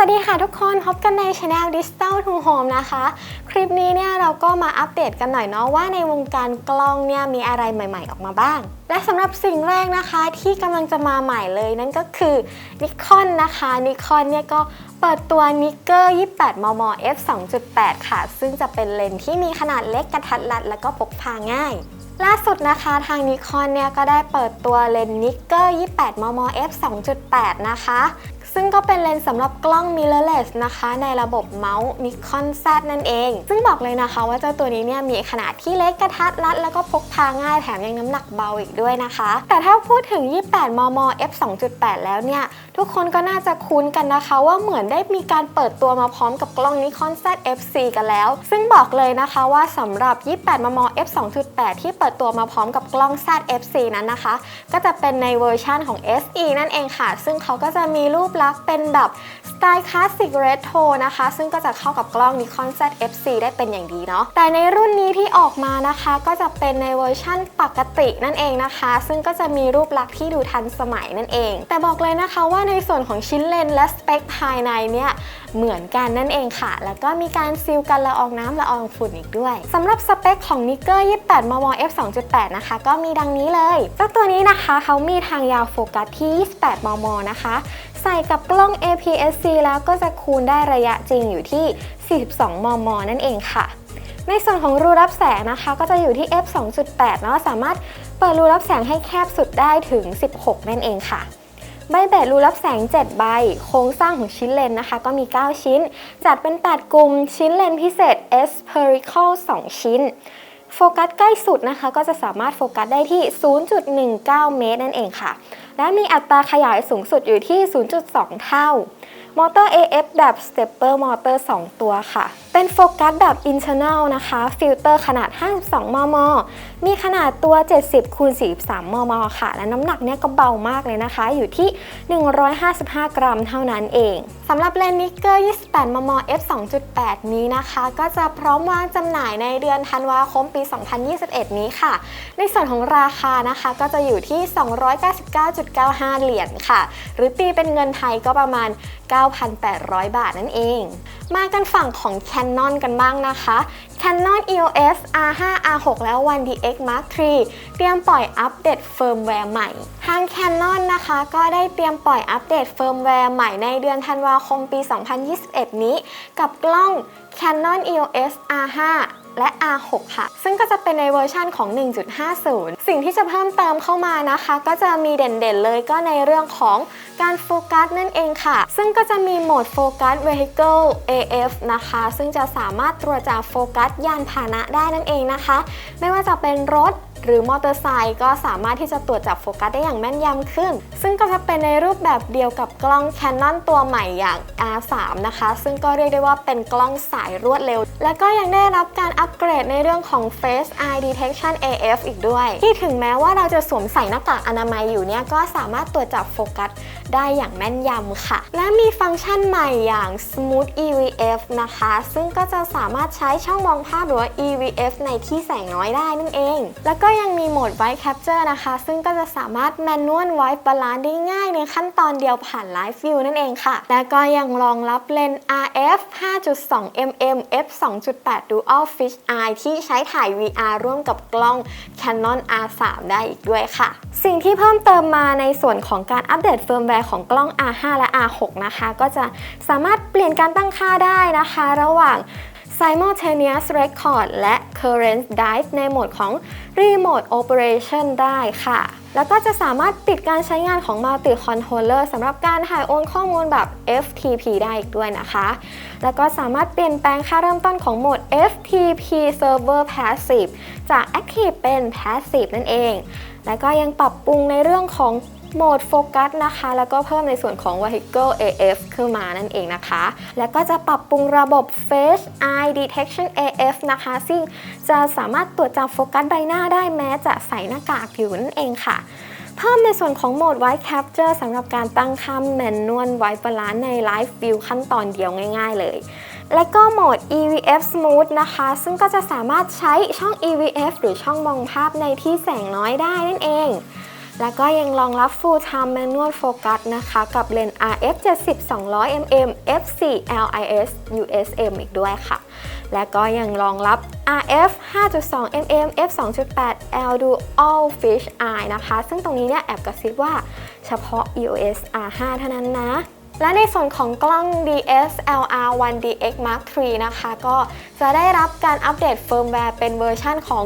สวัสดีค่ะทุกคนพบกันในช anel Digital to Home นะคะ คลิปนี้เนี่ยเราก็มาอัปเดตกันหน่อยเนาะว่าในวงการกล้องเนี่ยมีอะไรใหม่ๆออกมาบ้าง และสำหรับสิ่งแรกนะคะที่กำลังจะมาใหม่เลยนั่นก็คือ Nikon นะคะ Nikon เนี่ยก็เปิดตัว Nikkor 28 มม f 2.8 ค่ะ ซึ่งจะเป็นเลนส์ที่มีขนาดเล็กกระทัดรัด แล้วก็พกพาง่าย ล่าสุดนะคะทางนิคอนเนี่ยก็ได้เปิดตัวเลนส์ Nikkor 28 มม f 2.8 นะคะ ซึ่งก็เป็นเลนส์สำหรับกล้อง mirrorless นะคะ ในระบบเมาส์ Nikon Z นั่นเอง ซึ่งบอกเลยนะคะว่าเจ้าตัวนี้เนี่ยมีขนาดที่เล็กกระทัดรัด แล้วก็พกพาง่ายแถมยังน้ำหนักเบาอีกด้วยนะคะ แต่ถ้าพูดถึง 28 มม f 2.8 แล้วเนี่ย ทุกคนก็น่าจะคุ้นกันนะคะ ว่าเหมือนได้มีการเปิดตัวมาพร้อมกับกล้อง Nikon Z F4 กันแล้ว ซึ่งบอกเลยนะคะว่าสำหรับ 28 มม f 2.8 ที่เปิดตัวมาพร้อมกับกล้อง Z F4 นั้นนะคะ ก็จะเป็นในเวอร์ชั่นของ SE นั่นเองค่ะ ซึ่งเขาก็จะมีรูปลักษณ์เป็นแบบสไตล์คลาสสิกเรโทรนะคะ ซึ่งก็จะเข้ากับกล้อง Nikon Z F4 ได้เป็นอย่างดีเนาะ แต่ในรุ่นนี้ที่ออกมานะคะ ก็จะเป็นในเวอร์ชั่นปกตินั่นเองนะคะ ซึ่งก็จะมีรูปลักษณ์ที่ดูทันสมัยนั่นเอง แต่บอกเลยนะคะว่าในส่วนของชิ้นเลนและสเปคภายในเนี่ยเหมือนกันนั่นเองค่ะ แล้วก็มีการซีลกันละอองน้ำละอองฝุ่นอีกด้วยสำหรับสเปคของ Nikkor 28 มม f 2.8 นะคะ ก็มีดังนี้เลยเจ้าตัวนี้นะคะเขามีทางยาวโฟกัสที่ 28 มม นะคะ ใส่กับกล้อง APS-C แล้วก็จะคูณได้ระยะจริงอยู่ที่ 42 มม นั่นเองค่ะ ในส่วนของรูรับแสงนะคะ ก็จะอยู่ที่ f 2.8เนาะสามารถเปิดรูรับแสงให้แคบสุดได้ถึง 16 นั่นเองค่ะ ใบเบดรูรับแสง 7 ใบ โครงสร้างของชิ้นเลนนะคะ ก็มี 9 ชิ้น จัดเป็น 8 กลุ่ม ชิ้นเลนพิเศษ S Perical 2 ชิ้น โฟกัสใกล้สุดนะคะ ก็จะสามารถโฟกัสได้ที่ 0.19 เมตรนั่นเองค่ะ และมีอัตราขยายสูงสุดอยู่ที่ 0.2 เท่ามอเตอร์ AF แบบ Stepper Motor 2ตัวค่ะ เป็นโฟกัสแบบ internal นะคะ ฟิลเตอร์ขนาด 52 มมมีขนาดตัว 70คูณ43 มม ค่ะ และน้ำหนักเนี่ยก็เบามากเลยนะคะ อยู่ที่ 155 กรัมเท่านั้นเองสำหรับเลนส์นิกเกอร์ 28 มม f 2.8 นี้นะคะ ก็จะพร้อมวางจำหน่ายในเดือนธันวาคมปี 2021 นี้ค่ะ ในส่วนของราคานะคะก็จะอยู่ที่ 299.95 เหรียญค่ะ หรือตีเป็นเงินไทยก็ประมาณ 9,800 บาทนั่นเอง มากันฝั่งของ Canon กันบ้างนะคะ Canon EOS R5 R6 แล้ว 1DX Mark III เตรียมปล่อยอัปเดตเฟิร์มแวร์ใหม่ ทาง Canon นะคะ ก็ได้เตรียมปล่อยอัปเดตเฟิร์มแวร์ใหม่ในเดือนธันวาคมปี 2021 นี้ กับกล้อง Canon EOS R5 และ R6 ค่ะ ซึ่งก็จะเป็นในเวอร์ชั่นของ 1.50 สิ่งที่จะเพิ่มเติมเข้ามานะคะ ก็จะมีเด่นๆเลยก็ในเรื่องของการโฟกัสนั่นเองค่ะ ซึ่งก็จะมีโหมดโฟกัส Vehicle AF นะคะ ซึ่งจะสามารถตรวจจับโฟกัสยานพาหนะได้นั่นเองนะคะ ไม่ว่าจะเป็นรถ หรือมอเตอร์ไซค์ก็สามารถที่จะตรวจจับโฟกัสได้อย่างแม่นยำขึ้น ซึ่งก็จะเป็นในรูปแบบเดียวกับกล้อง Canon ตัวใหม่อย่าง R3 นะคะ ซึ่งก็เรียกได้ว่าเป็นกล้องสายรวดเร็ว และก็ยังได้รับการอัปเกรดในเรื่องของ Face Eye Detection AF อีกด้วย ที่ถึงแม้ว่าเราจะสวมใส่หน้ากากอนามัยอยู่เนี่ยก็สามารถตรวจจับโฟกัส ได้อย่างแม่นยำค่ะ และมีฟังก์ชันใหม่อย่าง Smooth EVF นะคะ ซึ่งก็จะสามารถใช้ช่องมองภาพหรือว่า EVF ในที่แสงน้อยได้นั่นเอง แล้วก็ยังมีโหมด White Capture นะคะ ซึ่งก็จะสามารถ Manual White Balance ได้ง่ายในขั้นตอนเดียวผ่าน Live View นั่นเองค่ะ และก็ยังรองรับเลนส์ RF 5.2 mm f 2.8 Dual Fish Eye ที่ใช้ถ่าย VR ร่วมกับกล้อง Canon R3 ได้อีกด้วยค่ะ สิ่งที่เพิ่มเติมมาในส่วนของการอัปเดตเฟิร์มแวร์ของกล้อง R5 และ R6 นะคะ ก็จะสามารถเปลี่ยนการตั้งค่าได้นะคะ ระหว่าง Simultaneous Record และ Current Dive ในโหมดของ Remote Operation ได้ค่ะ แล้วก็จะสามารถปิดการใช้งานของ Multi Controller สำหรับการถ่ายโอนข้อมูลแบบ FTP ได้อีกด้วยนะคะ แล้วก็สามารถเปลี่ยนแปลงค่าเริ่มต้นของโหมด FTP Server Passive จาก Active เป็น Passive นั่นเอง แล้วก็ยังปรับปรุงในเรื่องของ โหมดโฟกัสนะคะ แล้วก็เพิ่มในส่วนของ Vehicle AF ขึ้นมานั่นเองนะคะ แล้วก็จะปรับปรุงระบบ Face Eye Detection AF นะคะ ซึ่งจะสามารถตรวจจับโฟกัสใบหน้าได้แม้จะใส่หน้ากากอยู่นั่นเองค่ะเพิ่มในส่วนของโหมด White Capture สำหรับการตั้งค่า Manual White Balance ใน Live View ขั้นตอนเดียวง่าย ๆ เลย และก็โหมด EVF Smooth นะคะ ซึ่งก็จะสามารถใช้ช่อง EVF หรือช่องมองภาพในที่แสงน้อยได้นั่นเอง แล้วก็ยังรองรับ Full Time Manual Focus นะคะ กับเลนส์ RF 70 200 mm f4 LIS USM อีกด้วยค่ะ และก็ยังรองรับ RF 5.2 mm f 2.8 L Dual Fish Eye นะคะ ซึ่งตรงนี้เนี่ยแอบกระซิบว่าเฉพาะ EOS R5 เท่านั้นนะ และในส่วนของกล้อง DSLR 1DX Mark III นะคะ ก็จะได้รับการอัปเดตเฟิร์มแวร์เป็นเวอร์ชันของ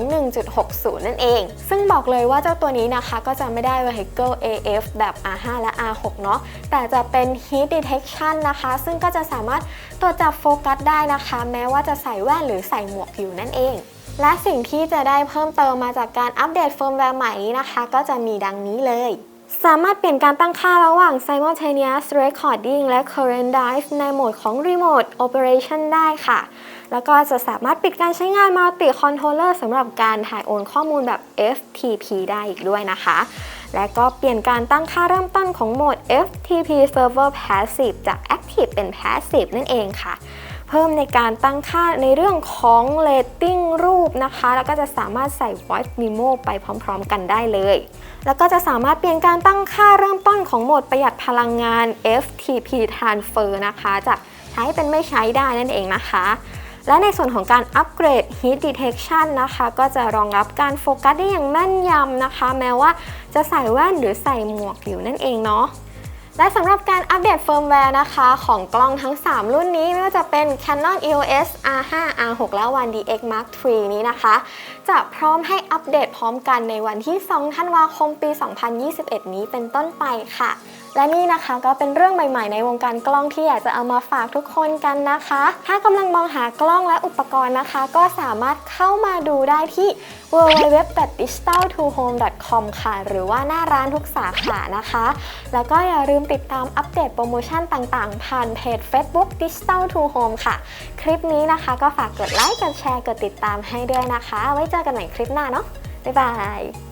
1.60 นั่นเอง ซึ่งบอกเลยว่าเจ้าตัวนี้นะคะก็จะไม่ได้ Vehicle AF แบบ R5 และ R6 เนาะแต่จะเป็น Heat Detection นะคะ ซึ่งก็จะสามารถตรวจจับโฟกัสได้นะคะ แม้ว่าจะใส่แว่นหรือใส่หมวกอยู่นั่นเองและสิ่งที่จะได้เพิ่มเติมมาจากการอัปเดตเฟิร์มแวร์ใหม่นี้นะคะ ก็จะมีดังนี้เลย สามารถเปลี่ยนการตั้งค่าระหว่าง simultaneous recording และ current dive ในโหมดของ remote operation ได้ค่ะ แล้วก็จะสามารถปิดการใช้งาน multi controller สำหรับการถ่ายโอนข้อมูลแบบ FTP ได้อีกด้วยนะคะ และก็เปลี่ยนการตั้งค่าเริ่มต้นของโหมด FTP server passive จาก active เป็น passive นั่นเองค่ะ เพิ่มในการตั้งค่าในเรื่องของ rating รูปนะคะ แล้วก็จะสามารถใส่ voice memo ไปพร้อม ๆ กันได้เลย แล้วก็จะสามารถเปลี่ยนการตั้งค่าเริ่มต้นของโหมดประหยัดพลังงาน FTP transfer นะคะ จากใช้เป็นไม่ใช้ได้นั่นเองนะคะและในส่วนของการอัปเกรด Heat Detection นะคะ ก็จะรองรับการโฟกัสได้อย่างแม่นยำนะคะ แม้ว่าจะใส่แว่นหรือใส่หมวกอยู่นั่นเองเนาะ และสำหรับการอัปเดตเฟิร์มแวร์นะคะ ของกล้องทั้ง 3 รุ่นนี้ ไม่ว่าจะเป็น Canon EOS R5 R6 และ One D X Mark III นี้นะคะ จะพร้อมให้อัปเดตพร้อมกันในวันที่ 2 ธันวาคม ปี 2021 นี้เป็นต้นไปค่ะ และนี่นะคะก็เป็นเรื่องใหม่ๆ ในวงการกล้องที่อยากจะเอามาฝากทุกคนกันนะคะ ถ้ากำลังมองหากล้องและอุปกรณ์นะคะ ก็สามารถเข้ามาดูได้ที่ www.digital2home.com ค่ะ หรือว่าหน้าร้านทุกสาขานะคะ แล้วก็อย่าลืมติดตามอัปเดตโปรโมชั่นต่างๆ ผ่านเพจ Facebook Digital to Home ค่ะ คลิปนี้นะคะก็ฝากกดไลค์ กดแชร์ กดติดตามให้ด้วยนะคะ ไว้เจอกันใหม่คลิปหน้าเนาะบ๊ายบาย